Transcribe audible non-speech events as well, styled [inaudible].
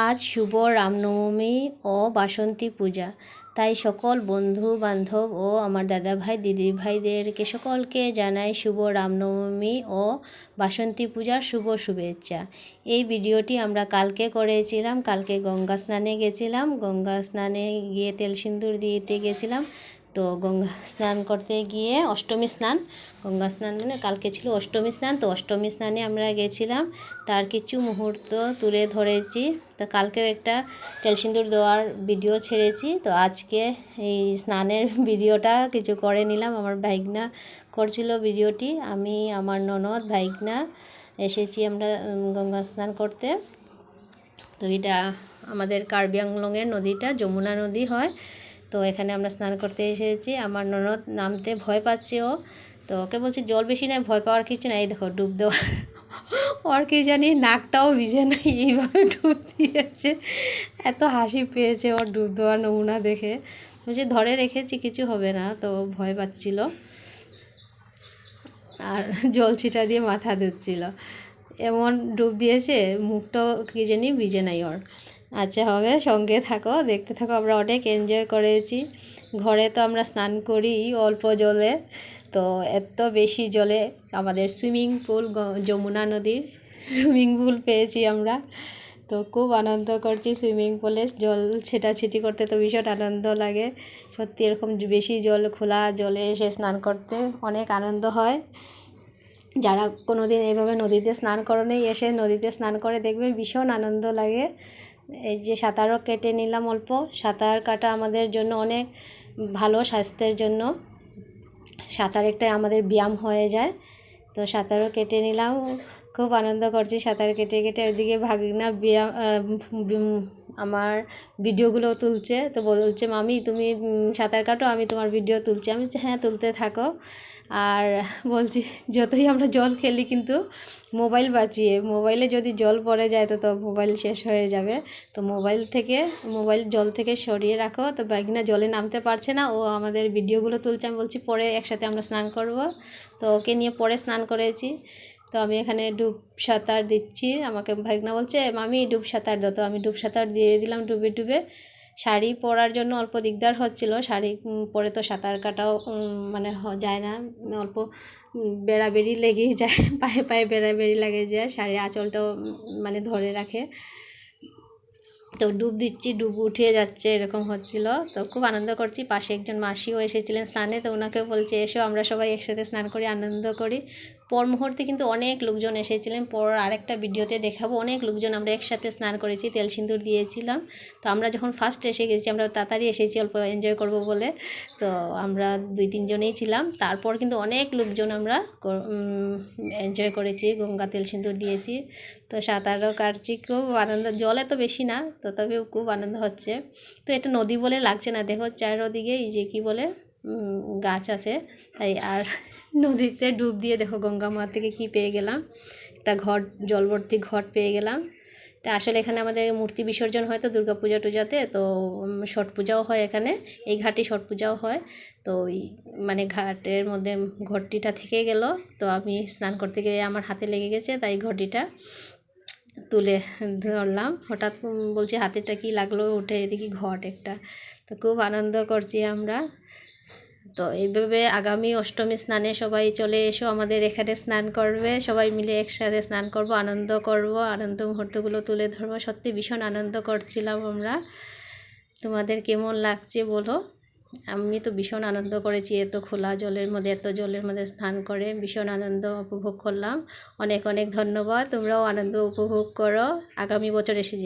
আজ শুভ রামনবমী ও বাসন্তী পূজা। তাই সকল বন্ধু বান্ধব ও আমার দাদাভাই দিদি ভাইদেরকে সকলকে জানাই শুভ রামনবমী ও বাসন্তী পূজার শুভ শুভেচ্ছা। এই ভিডিওটি আমরা কালকে করেছিলাম। কালকে গঙ্গা স্নানে গেছিলাম। গঙ্গা স্নানে গিয়ে তেল সিন্দুর দিতে গেছিলাম। তো গঙ্গা স্নান করতে গিয়ে অষ্টমী স্নান, গঙ্গা স্নান মানে কালকে ছিল অষ্টমী স্নান, তো অষ্টমী স্নানে আমরা গেছিলাম, তার কিছু মুহূর্ত তুলে ধরেছি, তো কালকেও একটা তেলসিন্দুর দেওয়ার ভিডিও ছেড়েছি, তো আজকে এই স্নানের [laughs] ভিডিওটা কিছু করে নিলাম, আমার ভাইগনা করছিল ভিডিওটি আমি, আমার ননদ, ভাইগনা এসেছি আমরা গঙ্গা স্নান করতে, তো এটা আমাদের কার্বি আংলংয়ের নদীটা, যমুনা নদী হয় তো এখানে আমরা স্নান করতে এসেছি। আমার ননদ নামতে ভয় পাচ্ছে ও। তো ওকে বলছি, জল বেশি নেই ভয় পাওয়ার কিছু নেই। দেখো, ডুব দেওয়ার ওর কি জানি নাকটাও ভিজে নাই এইভাবে ডুব দিয়েছে। এত হাসি পেয়েছে ওর ডুব দেওয়ার নমুনা দেখে। বলছি, ধরে রেখেছি, কিছু হবে না। তো ভয় পাচ্ছিল। আর জল ছিটা দিয়ে মাথা দিচ্ছিল এমন ডুব দিয়েছে, মুখটাও কি জানি ভিজে নাই ওর। আচ্ছা হবে। সঙ্গে থাকো, দেখতে থাকো, আমরা অনেক এনজয় করেছি। ঘরে তো আমরা স্নান করি অল্প জলে। তো এত বেশি জলে আমাদের সুইমিং পুল যমুনা নদীর সুইমিং পুল পেয়েছি আমরা। তো খুব আনন্দ করছি সুইমিং পুলে জল ছেটাছিটি করতে তো ভীষণ আনন্দ লাগে। সত্যি এরকম বেশি জল, খোলা জলে এসে স্নান করতে অনেক আনন্দ হয়। যারা কোনো দিন এইভাবে নদীতে স্নান করো নেই, এসে নদীতে স্নান করে দেখবে ভীষণ আনন্দ লাগে। এই যে সাঁতারও কেটে নিলাম অল্প। সাঁতার কাটা আমাদের জন্য অনেক ভালো স্বাস্থ্যের জন্য। সাঁতার একটা আমাদের ব্যায়াম হয়ে যায়। তো সাঁতারও কেটে নিলাম। খুব আনন্দ করছি সাঁতার কেটে কেটে। ওইদিকে ভাগনা ব্যায়াম আমার ভিডিওগুলো তুলছে। তো বলছে, মামি, তুমি সাঁতার কাটো, আমি তোমার ভিডিও তুলছি। আমি হ্যাঁ তুলতে থাকো। আর বলছি, যতই আমরা জল খেলি কিন্তু মোবাইল বাঁচিয়ে, মোবাইলে যদি জল পড়ে যায়, তো তো মোবাইল শেষ হয়ে যাবে। তো মোবাইল থেকে, মোবাইল জল থেকে সরিয়ে রাখো। তো বাগিনা জলে নামতে পারছে না। ও আমাদের ভিডিওগুলো তুলছে। আমি বলছি, পরে একসাথে আমরা স্নান করব। তো ওকে নিয়ে পরে স্নান করেছি। তো আমি এখানে ডুব সাঁতার দিচ্ছি। আমাকে ভাগনা বলছে, মামি, ডুব সাঁতার দাও। তো আমি ডুব সাঁতার দিয়ে দিলাম ডুবে ডুবে। শাড়ি পরার জন্য অল্প দিকদার হচ্ছিল, শাড়ি পরে তো সাঁতার কাটাও মানে যায় না। অল্প বেড়াবেড়ি লেগেই যায়, [laughs] পায়ে পায়ে বেড়াবেড়ি লেগে যায় শাড়ির আঁচলটাও মানে ধরে রাখে। তো ডুব দিচ্ছি, ডুব উঠে যাচ্ছে, এরকম হচ্ছিল। তো খুব আনন্দ করছি, পাশে একজন মাসিও এসেছিলেন স্নানে, তো ওনাকে বলছে, এসো, আমরা সবাই একসাথে স্নান করি, আনন্দ করি। পর মুহূর্তে কিন্তু অনেক লোকজন এসেছিলেন। পর আরেকটা ভিডিওতে দেখাবো। অনেক লোকজন আমরা একসাথে স্নান করেছি, তেল সিঁদুর দিয়েছিলাম। তো আমরা যখন ফার্স্ট এসে গেছি, আমরা তাড়াতাড়ি এসেছি, অল্প এনজয় করব বলে। তো আমরা দুই, তিনজনেই ছিলাম। তারপর কিন্তু অনেক লোকজন আমরা এনজয় করেছি, গঙ্গা তেল সিঁদুর দিয়েছি। তো সাঁতারও কাটছি, খুব আনন্দ, জলে তো বেশি না, তথাপিও খুব আনন্দ হচ্ছে। তো এটা নদী বলে লাগছে না, দেখো চারোদিকে এই যে কী বলে? গাছ আছে। তাই আর নদীতে ডুব দিয়ে দেখো গঙ্গা মা থেকে কী পেয়ে গেলাম? একটা ঘট জলবর্তী ঘট পেয়ে গেলাম। তা আসলে এখানে আমাদের মূর্তি বিসর্জন হয় তো দুর্গা পূজা টুজাতে, তো ছট পূজাও হয় এখানে। এই ঘাটে ছট পূজাও হয়। তো ওই মানে ঘাটের মধ্যে ঘটিটা থেকে গেল। তো আমি স্নান করতে গিয়ে আমার হাতে লেগে গেছে, তাই ঘটিটা তুলে ধরলাম। হঠাৎ বলছি হাতেটা কি লাগল? উঠে এদিকে ঘট একটা। তো খুব আনন্দ করছি আমরা। তো এইভাবে আগামী অষ্টমী স্নানে সবাই চলে এসো, আমাদের এখানে স্নান করবে। সবাই মিলে একসাথে স্নান করব, আনন্দ করব, আনন্দ মুহূর্তগুলো তুলে ধরবো। সত্যি ভীষণ আনন্দ করছিলাম আমরা। তোমাদের কেমন লাগছে বলো? আমি তো ভীষণ আনন্দ করেছি, এত খোলা জলের মধ্যে, এত জলের মধ্যে স্নান করে ভীষণ আনন্দ উপভোগ করলাম। অনেক অনেক ধন্যবাদ, তোমরাও আনন্দ উপভোগ করো। আগামী বছর এসে